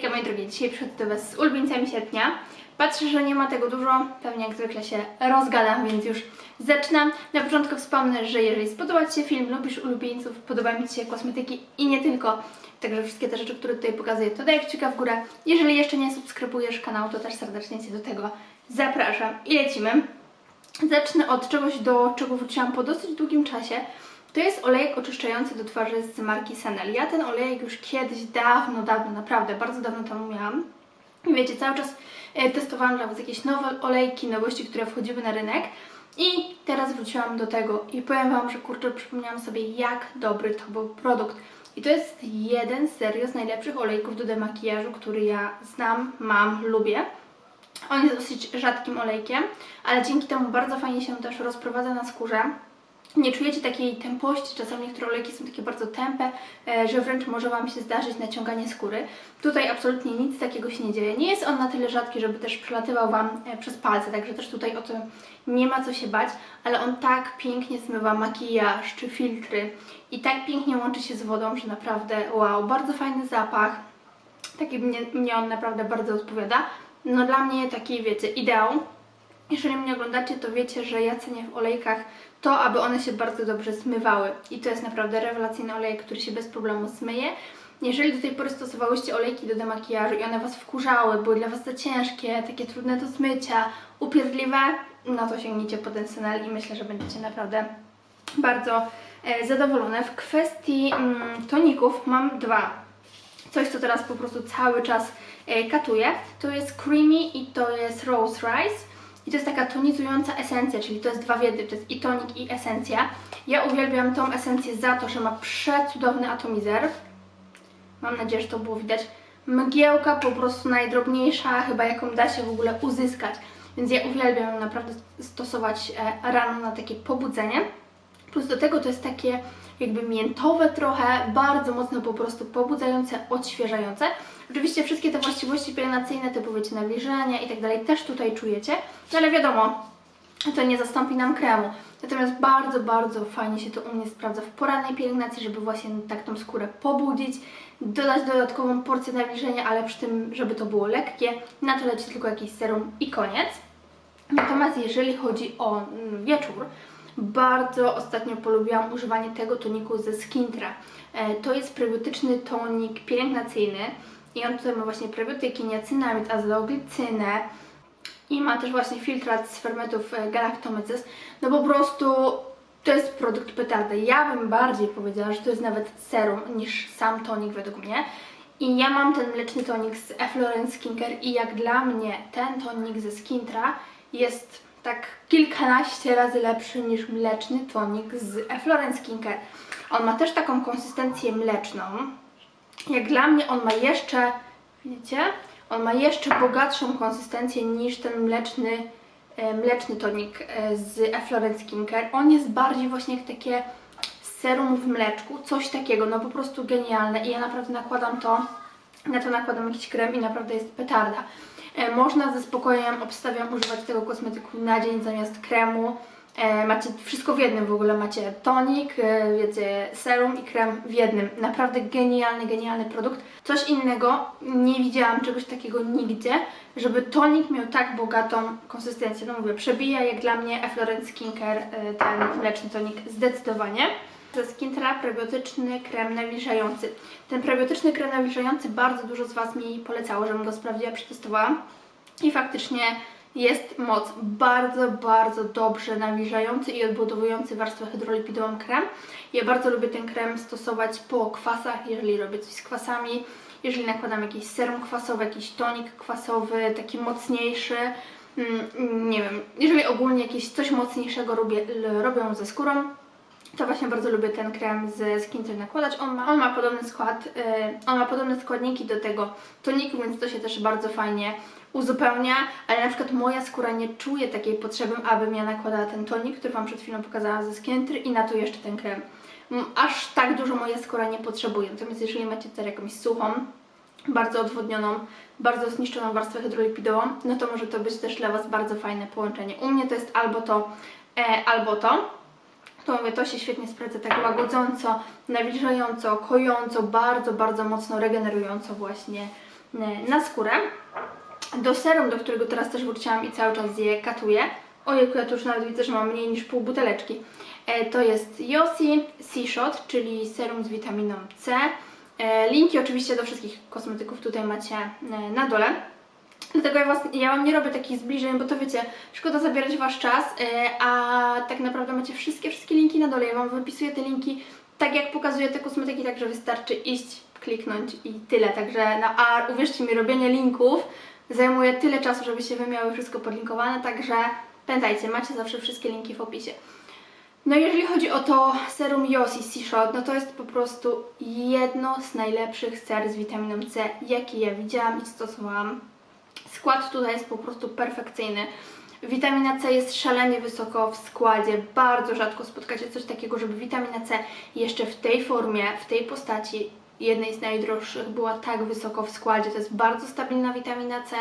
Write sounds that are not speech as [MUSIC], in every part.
Hejka moi drogie, dzisiaj przychodzę do Was z ulubieńcami sierpnia. Patrzę, że nie ma tego dużo, pewnie jak zwykle się rozgadam, więc już zaczynam. Na początku wspomnę, że jeżeli spodoba Ci się film, lubisz ulubieńców, podoba mi się kosmetyki i nie tylko, także wszystkie te rzeczy, które tutaj pokazuję, to daj kciuka w górę. Jeżeli jeszcze nie subskrybujesz kanału, to też serdecznie Cię do tego zapraszam. I lecimy. Zacznę od czegoś, do czego wróciłam po dosyć długim czasie. To jest olejek oczyszczający do twarzy z marki Sanel. Ja ten olejek już kiedyś, dawno, dawno, naprawdę, bardzo dawno temu miałam. Wiecie, cały czas e, testowałam dla Was jakieś nowe olejki, nowości, które wchodziły na rynek. I teraz wróciłam do tego i powiem Wam, że kurczę, przypomniałam sobie, jak dobry to był produkt. I to jest jeden serio z najlepszych olejków do demakijażu, który ja znam, mam, lubię. On jest dosyć rzadkim olejkiem, ale dzięki temu bardzo fajnie się też rozprowadza na skórze. Nie czujecie takiej tępości, czasami niektóre olejki są takie bardzo tępe, e, że wręcz może Wam się zdarzyć naciąganie skóry. Tutaj absolutnie nic takiego się nie dzieje. Nie jest on na tyle rzadki, żeby też przelatywał Wam e, przez palce, także też tutaj o to nie ma co się bać, ale on tak pięknie zmywa makijaż czy filtry i tak pięknie łączy się z wodą, że naprawdę wow, bardzo fajny zapach. Taki mnie, mnie on naprawdę bardzo odpowiada. No dla mnie taki, wiecie, ideał. Jeżeli mnie oglądacie, to wiecie, że ja cenię w olejkach to, aby one się bardzo dobrze zmywały. I to jest naprawdę rewelacyjny olejek, który się bez problemu zmyje. Jeżeli do tej pory stosowałyście olejki do demakijażu i one Was wkurzały, były dla Was za ciężkie, takie trudne do zmycia, upierdliwe, no to sięgnijcie po ten Senel i myślę, że będziecie naprawdę bardzo e, zadowolone. W kwestii mm, toników mam dwa coś, co teraz po prostu cały czas e, katuję. To jest Creamy i to jest Rose Rice. I to jest taka tonizująca esencja, czyli to jest dwa w jednym, to jest i tonik i esencja. Ja uwielbiam tą esencję za to, że ma przecudowny atomizer. Mam nadzieję, że to było widać. Mgiełka po prostu najdrobniejsza, chyba jaką da się w ogóle uzyskać. Więc ja uwielbiam ją naprawdę stosować e, rano na takie pobudzenie. Plus do tego to jest takie jakby miętowe trochę, bardzo mocno po prostu pobudzające, odświeżające. Oczywiście wszystkie te właściwości pielęgnacyjne, typu wiecie, nawilżenia i tak dalej też tutaj czujecie, no ale wiadomo, to nie zastąpi nam kremu. Natomiast bardzo, bardzo fajnie się to u mnie sprawdza w porannej pielęgnacji, żeby właśnie tak tą skórę pobudzić, dodać dodatkową porcję nawilżenia, ale przy tym, żeby to było lekkie. Na to leci tylko jakiś serum i koniec. Natomiast jeżeli chodzi o mm, wieczór, bardzo ostatnio polubiłam używanie tego toniku ze Skintra. E, To jest prebiotyczny tonik pielęgnacyjny i on tutaj ma właśnie prebiotyki, niacynamid, azoglicynę i ma też właśnie filtrat z fermentów e, galactomyces. No po prostu to jest produkt petarda. Ja bym bardziej powiedziała, że to jest nawet serum niż sam tonik według mnie. I ja mam ten mleczny tonik z Efflorence Skincare i jak dla mnie ten tonik ze Skintra jest tak kilkanaście razy lepszy niż mleczny tonik z Efflorence Skincare. On ma też taką konsystencję mleczną. Jak dla mnie on ma jeszcze, widzicie? On ma jeszcze bogatszą konsystencję niż ten mleczny, e, mleczny tonik e, z Efflorence Skincare. On jest bardziej właśnie jak takie serum w mleczku, coś takiego, no po prostu genialne i ja naprawdę nakładam to, na to nakładam jakiś krem i naprawdę jest petarda. E, Można ze spokojem, obstawiam, używać tego kosmetyku na dzień zamiast kremu. E, Macie wszystko w jednym w ogóle, macie tonik, e, wiecie, serum i krem w jednym. Naprawdę genialny, genialny produkt. Coś innego, nie widziałam czegoś takiego nigdzie, żeby tonik miał tak bogatą konsystencję. No mówię, przebija jak dla mnie Efflorence Skincare, ten mleczny tonik zdecydowanie. Ze Skintra prebiotyczny krem nawilżający. Ten prebiotyczny krem nawilżający bardzo dużo z Was mi polecało, żebym go sprawdziła, przetestowałam. I faktycznie jest moc. Bardzo, bardzo dobrze nawilżający i odbudowujący warstwę hydrolipidową krem. Ja bardzo lubię ten krem stosować po kwasach, jeżeli robię coś z kwasami, jeżeli nakładam jakiś serum kwasowy, jakiś tonik kwasowy, taki mocniejszy. Mm, Nie wiem, jeżeli ogólnie jakieś coś mocniejszego robię, robią ze skórą, to właśnie bardzo lubię ten krem ze Skincer nakładać. On ma, on ma podobny skład, yy, on ma podobne składniki do tego toniku, więc to się też bardzo fajnie uzupełnia, ale na przykład moja skóra nie czuje takiej potrzeby, abym ja nakładała ten tonik, który Wam przed chwilą pokazałam ze Skincer i na to jeszcze ten krem. Mm, Aż tak dużo moja skóra nie potrzebuje, natomiast jeżeli macie tutaj jakąś suchą, bardzo odwodnioną, bardzo zniszczoną warstwę hydrolipidową, no to może to być też dla Was bardzo fajne połączenie. U mnie to jest albo to, e, albo to to mówię, to się świetnie sprawdza tak łagodząco, nawilżająco, kojąco, bardzo, bardzo mocno regenerująco właśnie e, na skórę. Do serum, do którego teraz też wróciłam i cały czas je katuję. Ojejku, ja tu już nawet widzę, że mam mniej niż pół buteleczki. E, to jest Yossi C-Shot, czyli serum z witaminą C. E, linki oczywiście do wszystkich kosmetyków tutaj macie na dole. Dlatego ja, was, ja Wam nie robię takich zbliżeń, bo to wiecie, szkoda zabierać Wasz czas, e, a tak naprawdę macie wszystkie, wszystkie linki na dole. Ja Wam wypisuję te linki tak jak pokazuję te kosmetyki, także wystarczy iść, kliknąć i tyle. Także, no, a uwierzcie mi, robienie linków zajmuje tyle czasu, żebyście Wy miały wszystko podlinkowane, także pamiętajcie, macie zawsze wszystkie linki w opisie. No jeżeli chodzi o to serum Yossi C-Shot, no to jest po prostu jedno z najlepszych ser z witaminą C, jakie ja widziałam i stosowałam. Skład tutaj jest po prostu perfekcyjny. Witamina C jest szalenie wysoko w składzie. Bardzo rzadko spotkacie coś takiego, żeby witamina C jeszcze w tej formie, w tej postaci jednej z najdroższych była tak wysoko w składzie. To jest bardzo stabilna witamina C,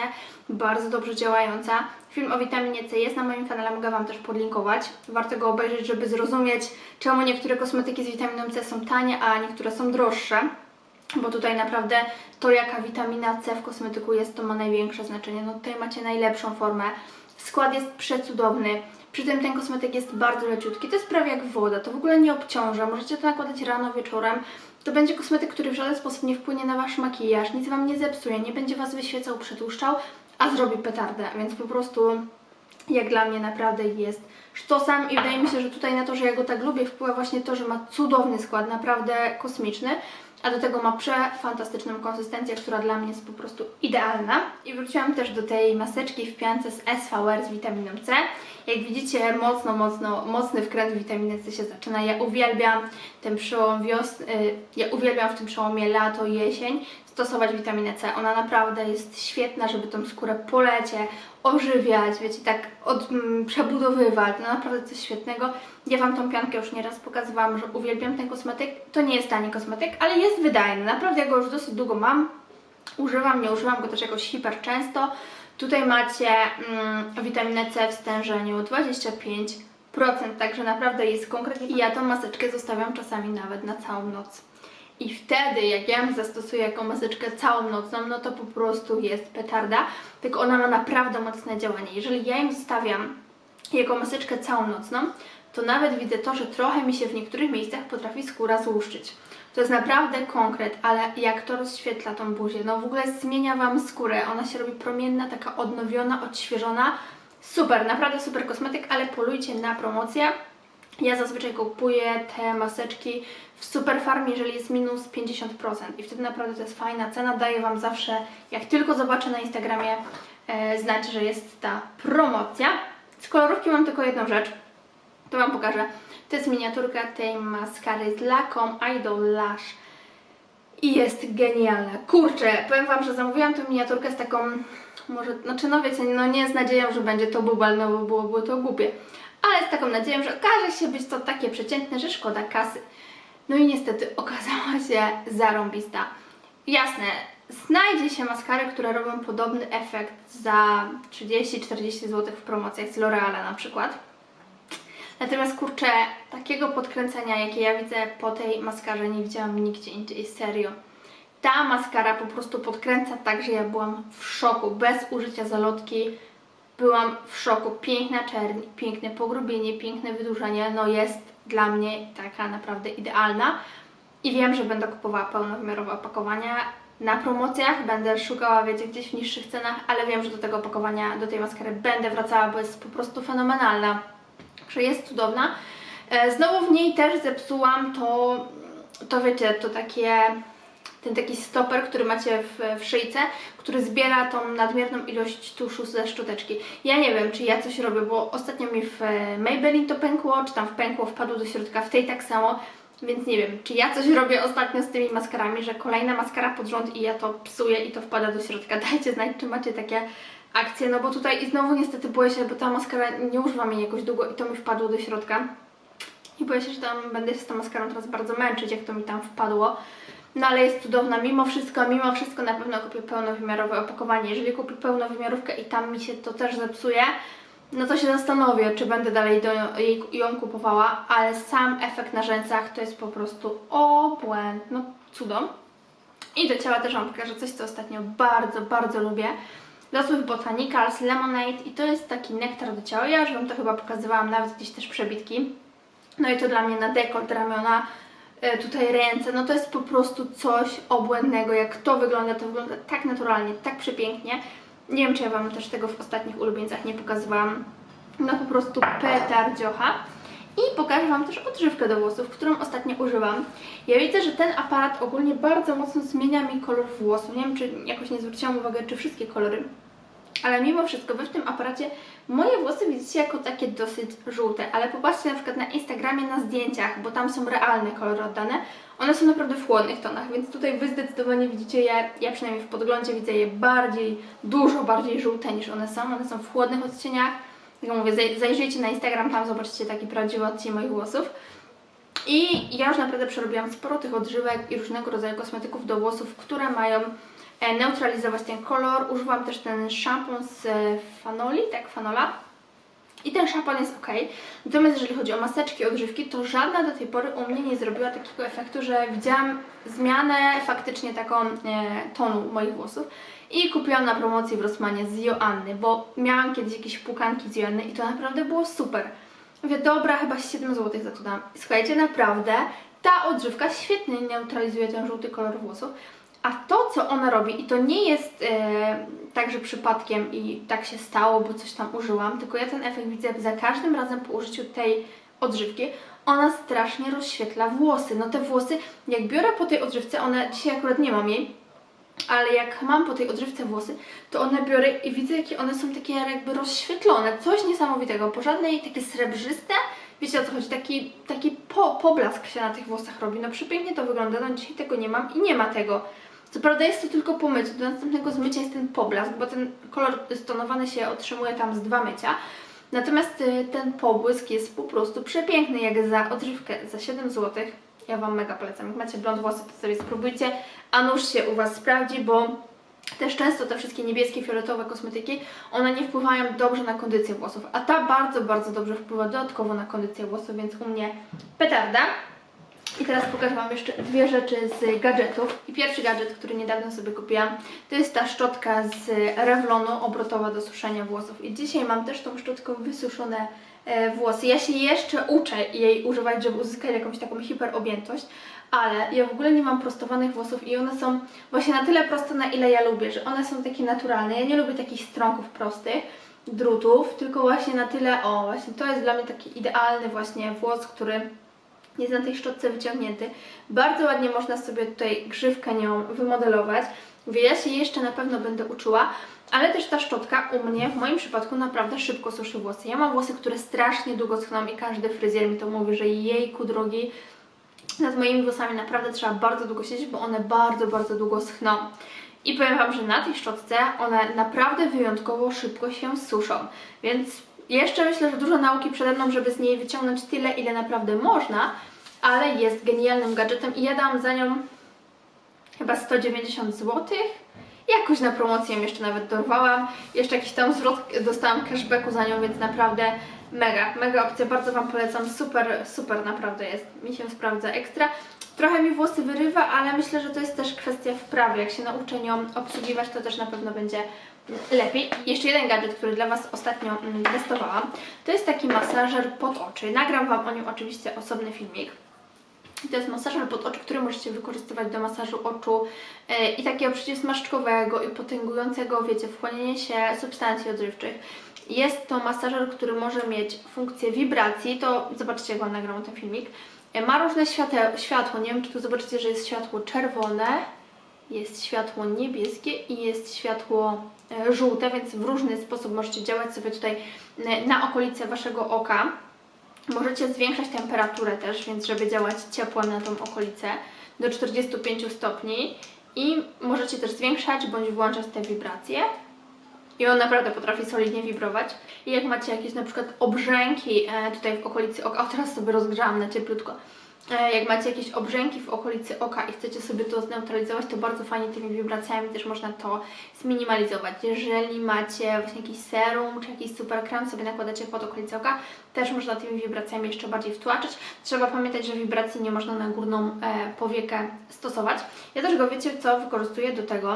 bardzo dobrze działająca. Film o witaminie C jest na moim kanale, mogę Wam też podlinkować. Warto go obejrzeć, żeby zrozumieć, czemu niektóre kosmetyki z witaminą C są tanie, a niektóre są droższe bo tutaj naprawdę to, jaka witamina C w kosmetyku jest, to ma największe znaczenie. No tutaj macie najlepszą formę. Skład jest przecudowny. Przy tym ten kosmetyk jest bardzo leciutki. To jest prawie jak woda, to w ogóle nie obciąża. Możecie to nakładać rano, wieczorem. To będzie kosmetyk, który w żaden sposób nie wpłynie na Wasz makijaż, nic Wam nie zepsuje, nie będzie Was wyświecał, przetłuszczał, a zrobi petardę, więc po prostu jak dla mnie naprawdę jest sztosem i wydaje mi się, że tutaj na to, że ja go tak lubię wpływa właśnie to, że ma cudowny skład, naprawdę kosmiczny, a do tego ma przefantastyczną konsystencję, która dla mnie jest po prostu idealna. I wróciłam też do tej maseczki w piance z SVR z witaminą C. Jak widzicie, mocno, mocno, mocny wkręt witaminy C się zaczyna. Ja uwielbiam ten przełom wiosny, ja uwielbiam w tym przełomie lato, jesień stosować witaminę C. Ona naprawdę jest świetna, żeby tą skórę po lecie ożywiać, wiecie, tak od, mm, przebudowywać. No naprawdę coś świetnego. Ja Wam tą piankę już nieraz pokazywałam, że uwielbiam ten kosmetyk. To nie jest tani kosmetyk, ale jest wydajny. Naprawdę ja go już dosyć długo mam. Używam, nie używam go też jakoś hiper często. Tutaj macie mm, witaminę C w stężeniu 25%, także naprawdę jest konkretnie. I ja tą maseczkę zostawiam czasami nawet na całą noc. I wtedy, jak ja ją zastosuję jako maseczkę całą nocną, no to po prostu jest petarda, tylko ona ma naprawdę mocne działanie. Jeżeli ja ją zostawiam jako maseczkę całą nocną, to nawet widzę to, że trochę mi się w niektórych miejscach potrafi skóra złuszczyć. To jest naprawdę konkret, ale jak to rozświetla tą buzię, no w ogóle zmienia Wam skórę, ona się robi promienna, taka odnowiona, odświeżona. Super, naprawdę super kosmetyk, ale polujcie na promocję. Ja zazwyczaj kupuję te maseczki w Superfarmie, jeżeli jest minus 50% i wtedy naprawdę to jest fajna cena. Daję Wam zawsze, jak tylko zobaczę na Instagramie, e, znać, że jest ta promocja. Z kolorówki mam tylko jedną rzecz, to Wam pokażę. To jest miniaturka tej maskary z Laką Idol Lash i jest genialna. Kurczę, powiem Wam, że zamówiłam tę miniaturkę z taką, może, znaczy no wiecie, no nie z nadzieją, że będzie to bubel, no bo byłoby to głupie, ale z taką nadzieją, że okaże się być to takie przeciętne, że szkoda kasy. No i niestety okazała się zarąbista. Jasne, znajdzie się maskary, które robią podobny efekt za 30-40 zł w promocjach z L'Oreala na przykład. Natomiast kurczę, takiego podkręcenia, jakie ja widzę po tej maskarze, nie widziałam nigdzie indziej, serio. Ta maskara po prostu podkręca tak, że ja byłam w szoku, bez użycia zalotki. Byłam w szoku. Piękna czerń, piękne pogrubienie, piękne wydłużenie. No jest dla mnie taka naprawdę idealna. I wiem, że będę kupowała pełnowymiarowe opakowania. Na promocjach będę szukała, wiecie, gdzieś w niższych cenach, ale wiem, że do tego opakowania, do tej maskary będę wracała, bo jest po prostu fenomenalna. Że jest cudowna. E, Znowu w niej też zepsułam to, to wiecie, to takie ten taki stoper, który macie w, w szyjce, który zbiera tą nadmierną ilość tuszu ze szczoteczki. Ja nie wiem, czy ja coś robię, bo ostatnio mi w e, Maybelline to pękło, czy tam w pękło, wpadło do środka, w tej tak samo, więc nie wiem, czy ja coś robię ostatnio z tymi maskarami, że kolejna maskara pod rząd i ja to psuję i to wpada do środka. [LAUGHS] Dajcie znać, czy macie takie akcje, no bo tutaj znowu niestety boję się, bo ta maskara, nie używam jej jakoś długo i to mi wpadło do środka. I boję się, że tam będę się z tą maskarą teraz bardzo męczyć, jak to mi tam wpadło. No ale jest cudowna mimo wszystko, mimo wszystko na pewno kupię pełnowymiarowe opakowanie. Jeżeli kupię pełnowymiarówkę i tam mi się to też zepsuje, no to się zastanowię, czy będę dalej do jej, ją kupowała, ale sam efekt na rzęsach to jest po prostu obłęd, no cudo. I do ciała też Wam pokażę coś, co ostatnio bardzo, bardzo lubię. Losów Botanicals Lemonade i to jest taki nektar do ciała. Ja już Wam to chyba pokazywałam, nawet gdzieś też przebitki. No i to dla mnie na dekolt, ramiona, e, tutaj ręce, no to jest po prostu coś obłędnego. Jak to wygląda, to wygląda tak naturalnie, tak przepięknie. Nie wiem, czy ja Wam też tego w ostatnich ulubieńcach nie pokazywałam. No po prostu petardziocha. I pokażę Wam też odżywkę do włosów, którą ostatnio używam. Ja widzę, że ten aparat ogólnie bardzo mocno zmienia mi kolor włosów. Nie wiem, czy jakoś nie zwróciłam uwagi, czy wszystkie kolory. Ale mimo wszystko, Wy w tym aparacie moje włosy widzicie jako takie dosyć żółte. Ale popatrzcie na przykład na Instagramie na zdjęciach, bo tam są realne kolory oddane. One są naprawdę w chłodnych tonach, więc tutaj Wy zdecydowanie widzicie je, ja przynajmniej w podglądzie widzę je bardziej, dużo bardziej żółte niż one są. One są w chłodnych odcieniach. Jak mówię, zaj- zajrzyjcie na Instagram, tam zobaczycie taki prawdziwy odcień moich włosów. I ja już naprawdę przerobiłam sporo tych odżywek i różnego rodzaju kosmetyków do włosów, które mają e, neutralizować ten kolor. Używam też ten szampon z e, fanoli, tak, fanola. I ten szampon jest ok. Natomiast jeżeli chodzi o maseczki, odżywki, to żadna do tej pory u mnie nie zrobiła takiego efektu, że widziałam zmianę faktycznie taką e, tonu moich włosów. I kupiłam na promocji w Rossmanie z Joanny, bo miałam kiedyś jakieś pukanki z Joanny i to naprawdę było super. Mówię, dobra, chyba 7 zł za to dam. Słuchajcie, naprawdę ta odżywka świetnie neutralizuje ten żółty kolor włosów. A to, co ona robi, i to nie jest e, tak, że przypadkiem i tak się stało, bo coś tam użyłam, tylko ja ten efekt widzę za każdym razem po użyciu tej odżywki. Ona strasznie rozświetla włosy. No te włosy, jak biorę po tej odżywce, one dzisiaj akurat nie mam jej, ale jak mam po tej odżywce włosy, to one biorę i widzę, jakie one są takie jakby rozświetlone. Coś niesamowitego, po żadnej takie srebrzyste. Wiecie o co chodzi? Taki, taki po, poblask się na tych włosach robi. No przepięknie to wygląda, no dzisiaj tego nie mam i nie ma tego. Co prawda jest to tylko po do następnego zmycia jest ten poblask, bo ten kolor stonowany się otrzymuje tam z dwa mycia. Natomiast y, ten pobłysk jest po prostu przepiękny, jak za odżywkę za 7 zł. Ja Wam mega polecam. Jak macie blond włosy, to sobie spróbujcie, a nóż się u Was sprawdzi, bo też często te wszystkie niebieskie, fioletowe kosmetyki, one nie wpływają dobrze na kondycję włosów, a ta bardzo, bardzo dobrze wpływa dodatkowo na kondycję włosów, więc u mnie petarda. I teraz pokażę Wam jeszcze dwie rzeczy z gadżetów. I pierwszy gadżet, który niedawno sobie kupiłam, to jest ta szczotka z Revlonu obrotowa do suszenia włosów. I dzisiaj mam też tą szczotką wysuszone e, włosy. Ja się jeszcze uczę jej używać, żeby uzyskać jakąś taką hiperobjętość, ale ja w ogóle nie mam prostowanych włosów i one są właśnie na tyle proste, na ile ja lubię, że one są takie naturalne. Ja nie lubię takich strąków prostych, drutów, tylko właśnie na tyle, o właśnie to jest dla mnie taki idealny właśnie włos, który jest na tej szczotce wyciągnięty. Bardzo ładnie można sobie tutaj grzywkę nią wymodelować. Ja się jeszcze na pewno będę uczyła, ale też ta szczotka u mnie, w moim przypadku, naprawdę szybko suszy włosy. Ja mam włosy, które strasznie długo schną i każdy fryzjer mi to mówi, że jejku drogi, nad moimi włosami naprawdę trzeba bardzo długo siedzieć, bo one bardzo, bardzo długo schną. I powiem Wam, że na tej szczotce one naprawdę wyjątkowo szybko się suszą. Więc jeszcze myślę, że dużo nauki przede mną, żeby z niej wyciągnąć tyle, ile naprawdę można, ale jest genialnym gadżetem i ja dałam za nią chyba 190 zł. Jakoś na promocję jeszcze nawet dorwałam. Jeszcze jakiś tam zwrot dostałam cashbacku za nią, więc naprawdę mega, mega opcja. Bardzo Wam polecam. Super, super naprawdę jest. Mi się sprawdza ekstra. Trochę mi włosy wyrywa, ale myślę, że to jest też kwestia wprawy. Jak się nauczę nią obsługiwać, to też na pewno będzie lepiej. Jeszcze jeden gadżet, który dla Was ostatnio mm, testowałam, to jest taki masażer pod oczy. Nagram Wam o nim oczywiście osobny filmik. I To jest masażer pod oczy, który możecie wykorzystywać do masażu oczu e, i takiego przeciwsmarszczkowego i potęgującego, wiecie, wchłanianie się substancji odżywczych. Jest to masażer, który może mieć funkcję wibracji, to zobaczcie jak Wam nagram ten filmik. E, Ma różne świateł, światło, nie wiem czy tu zobaczycie, że jest światło czerwone, jest światło niebieskie i jest światło żółte, więc w różny sposób możecie działać sobie tutaj e, na okolice Waszego oka. Możecie zwiększać temperaturę też, więc żeby działać ciepło na tą okolicę do 45 stopni i możecie też zwiększać bądź włączać te wibracje. I on naprawdę potrafi solidnie wibrować. I jak macie jakieś na przykład obrzęki e, tutaj w okolicy oka, o teraz sobie rozgrzałam na cieplutko, E, Jak macie jakieś obrzęki w okolicy oka i chcecie sobie to zneutralizować, to bardzo fajnie tymi wibracjami też można to zminimalizować. Jeżeli macie właśnie jakiś serum czy jakiś super krem sobie nakładacie pod okolicę oka, też można tymi wibracjami jeszcze bardziej wtłaczać. Trzeba pamiętać, że wibracji nie można na górną e, powiekę stosować. Ja też go wiecie co wykorzystuję do tego,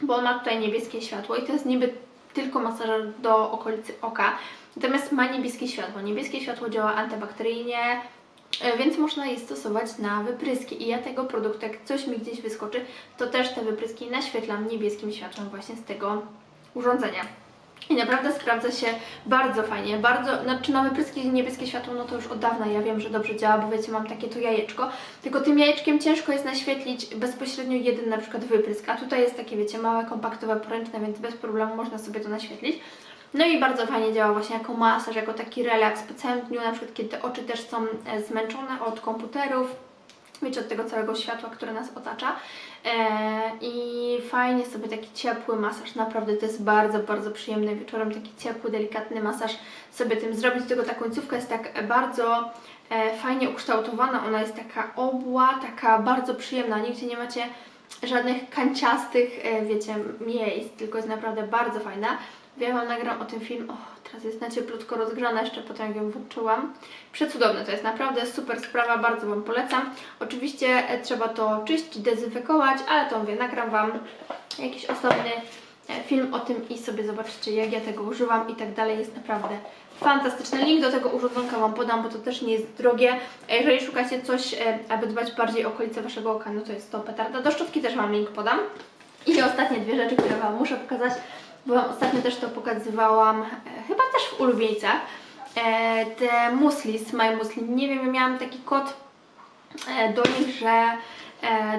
bo on ma tutaj niebieskie światło i to jest niby tylko masażer do okolicy oka. Natomiast ma niebieskie światło. Niebieskie światło działa antybakteryjnie, e, więc można je stosować na wypryski. I ja tego produktu, jak coś mi gdzieś wyskoczy, to też te wypryski naświetlam niebieskim światłem właśnie z tego urządzenia. I naprawdę sprawdza się bardzo fajnie, bardzo, znaczy na wypryski niebieskie światło, no to już od dawna ja wiem, że dobrze działa, bo wiecie, mam takie to jajeczko, tylko tym jajeczkiem ciężko jest naświetlić bezpośrednio jeden na przykład wyprysk, a tutaj jest takie, wiecie, małe, kompaktowe, poręczne, więc bez problemu można sobie to naświetlić. No i bardzo fajnie działa właśnie jako masaż, jako taki relaks po całym dniu, na przykład kiedy oczy też są e, zmęczone od komputerów, wiecie, od tego całego światła, które nas otacza. E, I fajnie sobie taki ciepły masaż, naprawdę to jest bardzo, bardzo przyjemne wieczorem, taki ciepły, delikatny masaż sobie tym zrobić. Tylko ta końcówka jest tak bardzo e, fajnie ukształtowana, ona jest taka obła, taka bardzo przyjemna, nigdzie nie macie żadnych kanciastych, wiecie, miejsc, tylko jest naprawdę bardzo fajna. Ja Wam nagram o tym film, o, teraz jest na cieplutko rozgrzana jeszcze po tym jak ją włączyłam. Przecudowne to jest, naprawdę super sprawa, bardzo Wam polecam. Oczywiście e, trzeba to czyścić, dezynfekować, ale to mówię, nagram Wam jakiś osobny e, film o tym i sobie zobaczycie jak ja tego używam i tak dalej. Jest naprawdę fantastyczny. Link do tego urządzonka Wam podam, bo to też nie jest drogie. Jeżeli szukacie coś, e, aby dbać bardziej o okolice Waszego oka, no to jest to petarda. Do szczotki też Wam link podam. I ostatnie dwie rzeczy, które Wam muszę pokazać, bo Wam ostatnio też to pokazywałam, e, chyba też w ulubieńcach. E, te musli z My Musli. Nie wiem, miałam taki kod e, do nich, że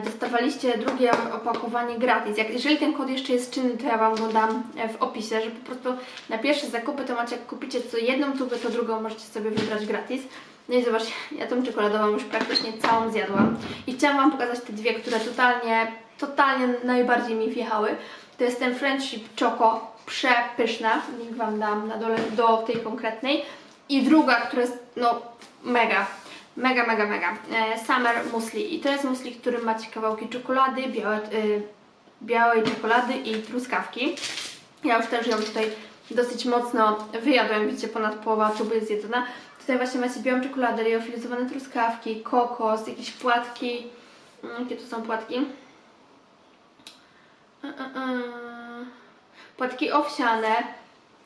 dostawaliście drugie opakowanie gratis. Jak, jeżeli ten kod jeszcze jest czynny, to ja Wam go dam w opisie, że po prostu na pierwsze zakupy to macie, jak kupicie co jedną tubę, to drugą możecie sobie wybrać gratis. No i zobaczcie, [LAUGHS] ja tą czekoladową już praktycznie całą zjadłam. I chciałam Wam pokazać te dwie, które totalnie, totalnie najbardziej mi wjechały. To jest ten Friendship Choco, przepyszna. Link Wam dam na dole do tej konkretnej. I druga, która jest no mega, mega, mega, mega. E, Summer Musli. I to jest musli, w którym macie kawałki czekolady, białe, y, białej czekolady i truskawki. Ja już też ją tutaj dosyć mocno wyjadłem, widzicie, ponad połowa tuby jest jedzona. Tutaj właśnie macie białą czekoladę, liofilizowane truskawki, kokos, jakieś płatki. Mm, Jakie tu są płatki? E, e, e. Płatki owsiane.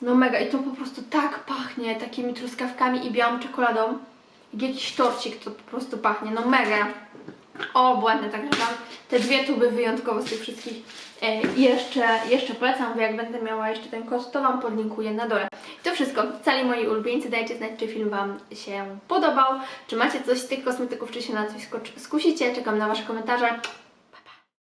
No mega i to po prostu tak pachnie takimi truskawkami i białą czekoladą. Jak jakiś torcik to po prostu pachnie, no mega. O, błędne, także Wam te dwie tuby wyjątkowo z tych wszystkich e, jeszcze, jeszcze polecam, bo jak będę miała jeszcze ten kod, to Wam podlinkuję na dole. To wszystko, cali moi ulubieńcy, dajcie znać, czy film Wam się podobał, czy macie coś z tych kosmetyków, czy się na coś skusicie, czekam na Wasze komentarze.